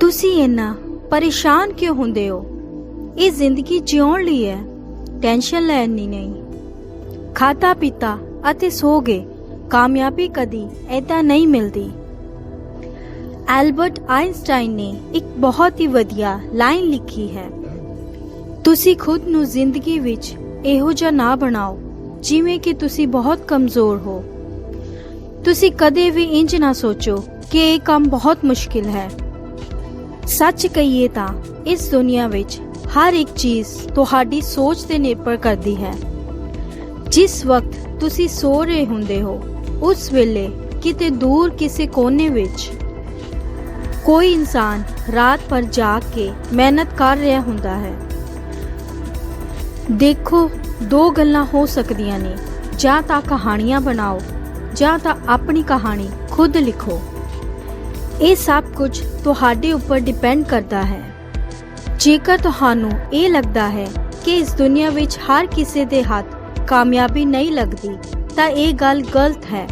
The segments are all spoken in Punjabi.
ਤੁਸੀਂ ਇੰਨਾ ਪਰੇਸ਼ਾਨ ਕਿਉਂ ਹੁੰਦੇ ਹੋ? ਇਹ ਜ਼ਿੰਦਗੀ ਜਿਉਣ ਲਈ ਹੈ। ਟੈਨਸ਼ਨ ਲੈਣੀ ਨਹੀਂ। ਖਾਤਾ ਪੀਤਾ ਅਤੇ ਸੋ ਗਏ। ਕਾਮਯਾਬੀ ਕਦੀ ਐਦਾਂ ਨਹੀਂ ਮਿਲਦੀ। ਐਲਬਰਟ ਆਇਨਸਟਾਈਨ ਨੇ ਇੱਕ ਬਹੁਤ ਹੀ ਵਧੀਆ ਲਾਈਨ ਲਿਖੀ ਹੈ। ਤੁਸੀਂ ਖੁਦ ਨੂੰ ਜ਼ਿੰਦਗੀ ਵਿੱਚ ਇਹੋ ਜਿਹਾ ਨਾ ਬਣਾਓ, ਜਿਵੇਂ ਕਿ ਤੁਸੀਂ ਬਹੁਤ ਕਮਜ਼ੋਰ ਹੋ। ਤੁਸੀਂ ਕਦੇ ਵੀ ਇੰਜ ਨਾ ਸੋਚੋ ਕਿ ਇਹ ਕੰਮ ਬਹੁਤ ਮੁਸ਼ਕਿਲ ਹੈ। ਸੱਚ ਕਹੀਏ ਤਾਂ ਇਸ ਦੁਨੀਆ ਵਿੱਚ ਹਰ ਇੱਕ ਚੀਜ਼ ਤੁਹਾਡੀ ਸੋਚ ਤੇ ਨਿਰਭਰ ਕਰਦੀ ਹੈ। ਜਿਸ ਵਕਤ ਤੁਸੀਂ ਸੋ ਰਹੇ ਹੁੰਦੇ ਹੋ, ਉਸ ਵੇਲੇ ਕਿਤੇ ਦੂਰ ਕਿਸੇ ਕੋਨੇ ਵਿੱਚ ਕੋਈ ਇਨਸਾਨ ਰਾਤ ਭਰ ਜਾਗ ਕੇ ਮਿਹਨਤ ਕਰ ਰਿਹਾ ਹੁੰਦਾ ਹੈ। ਦੇਖੋ, ਦੋ ਗੱਲਾਂ ਹੋ ਸਕਦੀਆਂ ਨੇ। ਜਾਂ ਤਾਂ ਕਹਾਣੀਆਂ ਬਣਾਓ, ਜਾਂ ਤਾਂ ਆਪਣੀ ਕਹਾਣੀ ਖੁਦ ਲਿਖੋ। ਇਹ ਸਭ ਕੁਝ ਤੁਹਾਡੇ ਉੱਪਰ ਡਿਪੈਂਡ ਕਰਦਾ ਹੈ। ਜੇਕਰ ਤੁਹਾਨੂੰ ਇਹ ਲੱਗਦਾ ਹੈ ਕਿ ਇਸ ਦੁਨੀਆ ਵਿੱਚ ਹਰ ਕਿਸੇ ਦੇ ਹੱਥ ਕਾਮਯਾਬੀ ਨਹੀਂ ਲੱਗਦੀ, ਤਾਂ ਇਹ ਗੱਲ ਗਲਤ ਹੈ।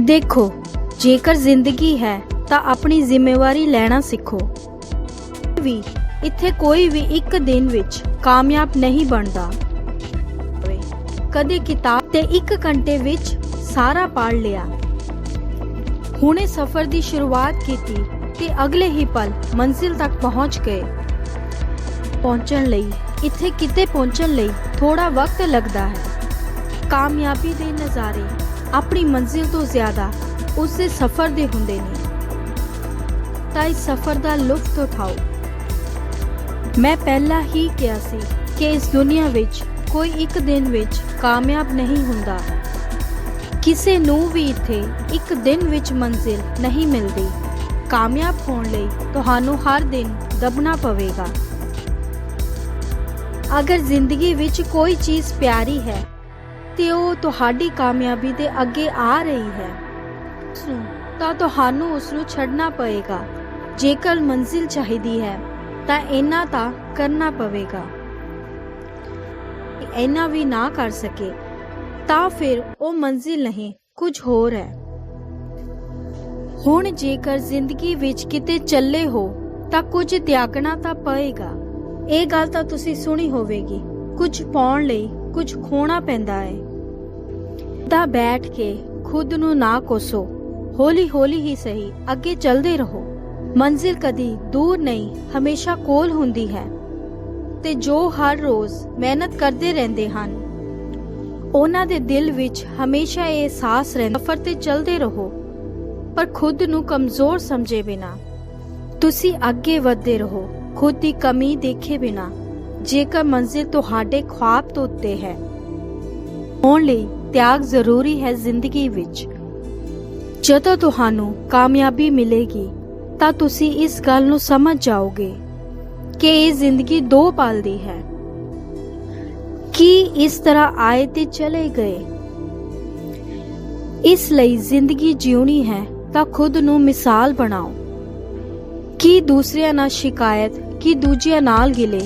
ਦੇਖੋ, ਜੇਕਰ ਜ਼ਿੰਦਗੀ ਹੈ, ਤਾਂ ਆਪਣੀ ਜ਼ਿੰਮੇਵਾਰੀ ਲੈਣਾ ਸਿੱਖੋ। ਵੀ ਇੱਥੇ ਕੋਈ ਵੀ ਇੱਕ ਦਿਨ ਵਿੱਚ ਕਾਮਯਾਬ ਨਹੀਂ ਬਣਦਾ। ਕਦੇ ਕਿਤਾਬ ਤੇ 1 ਘੰਟੇ ਵਿੱਚ ਸਾਰਾ ਪੜ ਲਿਆ। ਹੁਣੇ ਸਫ਼ਰ ਦੀ ਸ਼ੁਰੂਆਤ ਕੀਤੀ ਤੇ ਅਗਲੇ ਹੀ ਪਲ ਮੰਜ਼ਿਲ ਤੱਕ ਪਹੁੰਚ ਗਏ। ਪਹੁੰਚਣ ਲਈ, ਇੱਥੇ ਕਿਤੇ ਪਹੁੰਚਣ ਲਈ ਥੋੜਾ ਵਕਤ ਲੱਗਦਾ ਹੈ। ਕਾਮਯਾਬੀ ਦੇ ਨਜ਼ਾਰੇ ਆਪਣੀ ਮੰਜ਼ਿਲ ਤੋਂ ਜ਼ਿਆਦਾ ਉਸ ਦੇ ਸਫ਼ਰ ਦੇ ਹੁੰਦੇ ਨੇ। ਤਾਂ ਇਸ ਸਫ਼ਰ ਦਾ ਲੁਤਫ ਉਠਾਓ। ਮੈਂ ਪਹਿਲਾਂ ਹੀ ਕਿਹਾ ਸੀ ਕਿ ਇਸ ਦੁਨੀਆ ਵਿੱਚ ਕੋਈ ਇੱਕ ਦਿਨ ਵਿੱਚ ਕਾਮਯਾਬ ਨਹੀਂ ਹੁੰਦਾ। ਕਿਸੇ ਨੂੰ ਵੀ ਇੱਥੇ ਇੱਕ ਦਿਨ ਵਿੱਚ ਮੰਜ਼ਿਲ ਨਹੀਂ ਮਿਲਦੀ। ਕਾਮਯਾਬ ਹੋਣ ਲਈ ਤੁਹਾਨੂੰ ਹਰ ਦਿਨ ਦਬਣਾ ਪਵੇਗਾ। ਅਗਰ ਜ਼ਿੰਦਗੀ ਵਿੱਚ ਕੋਈ ਚੀਜ਼ ਪਿਆਰੀ ਹੈ, ਤੇ ਉਹ ਤੁਹਾਡੀ ਕਾਮਯਾਬੀ ਦੇ ਅੱਗੇ ਆ ਰਹੀ ਹੈ, ਤਾਂ ਤੁਹਾਨੂੰ ਉਸ ਨੂੰ ਛੱਡਣਾ ਪਏਗਾ ਜੇਕਰ ਮੰਜ਼ਿਲ ਚਾਹੀਦੀ ਹੈ, ਤਾਂ ਇਹਨਾਂ ਤਾਂ ਕਰਨਾ ਪਵੇਗਾ। ਇੰਨਾ ਵੀ ਨਾ ਕਰ ਸਕੇ। ਤਾਂ ਫਿਰ ਉਹ ਮੰਜ਼ਿਲ ਨਹੀਂ, ਕੁਝ ਹੋਰ ਹੈ। ਹੁਣ ਜੇਕਰ ਜ਼ਿੰਦਗੀ ਵਿੱਚ ਕਿਤੇ ਚੱਲੇ ਹੋ, ਤਾਂ ਕੁਝ ਤਿਆਗਣਾ ਤਾਂ ਪਏਗਾ। ਇਹ ਗੱਲ ਤਾਂ ਤੁਸੀਂ ਸੁਣੀ ਹੋਵੇਗੀ। ਕੁਝ ਪਾਉਣ ਲਈ ਕੁਝ ਖੋਣਾ ਪੈਂਦਾ ਹੈ। ਤਾਂ ਬੈਠ ਕੇ ਖੁਦ ਨੂੰ ਨਾ ਕੋਸੋ। ਹੌਲੀ ਹੌਲੀ ਹੀ ਸਹੀ, ਅੱਗੇ ਚੱਲਦੇ ਰਹੋ। ਮੰਜ਼ਿਲ ਕਦੀ ਦੂਰ ਨਹੀਂ, ਹਮੇਸ਼ਾ ਕੋਲ ਹੁੰਦੀ ਹੈ। ਤੇ ਜੋ ਹਰ ਰੋਜ਼ ਮਿਹਨਤ ਕਰਦੇ ਰਹਿੰਦੇ ਹਨ ਉਹਨਾਂ ਦੇ ਦਿਲ ਵਿੱਚ ਹਮੇਸ਼ਾ ਇਹ ਅਹਿਸਾਸ ਰਹਿੰਦਾ, ਸਫ਼ਰ ਤੇ ਚੱਲਦੇ ਰਹੋ, ਪਰ ਖੁਦ ਨੂੰ ਕਮਜ਼ੋਰ ਸਮਝੇ ਬਿਨਾ। ਤੁਸੀਂ ਅੱਗੇ ਵਧਦੇ ਰਹੋ, ਖੁਦ ਦੀ ਕਮੀ ਦੇਖੇ ਬਿਨਾ, ਜੇਕਰ ਮੰਜ਼ਿਲ ਤੁਹਾਡੇ ਖੁਆਬ ਤੋਂ ਉੱਤੇ ਹੈ। ਹੋਣ ਲਈ ਤਿਆਗ ਜ਼ਰੂਰੀ ਹੈ ਜ਼ਿੰਦਗੀ ਵਿੱਚ। ਜਦੋਂ ਤੁਹਾਨੂੰ ਕਾਮਯਾਬੀ ਮਿਲੇਗੀ, ਤਾਂ ਤੁਸੀਂ ਇਸ ਗੱਲ ਨੂੰ ਸਮਝ ਜਾਓਗੇ ਕਿ ਇਹ ਜ਼ਿੰਦਗੀ ਦੋ ਪਲ ਦੀ ਹੈ। ਕੀ ਇਸ ਤਰ੍ਹਾਂ ਆਏ ਤੇ ਚਲੇ ਗਏ। ਇਸ ਲਈ ਜ਼ਿੰਦਗੀ ਜਿਉਣੀ ਹੈ ਤਾਂ ਖੁਦ ਨੂੰ ਮਿਸਾਲ ਬਣਾਓ। ਕੀ ਦੂਸਰਿਆਂ ਨਾਲ ਸ਼ਿਕਾਇਤ, ਕੀ ਦੂਜਿਆਂ ਨਾਲ ਗਿਲੇ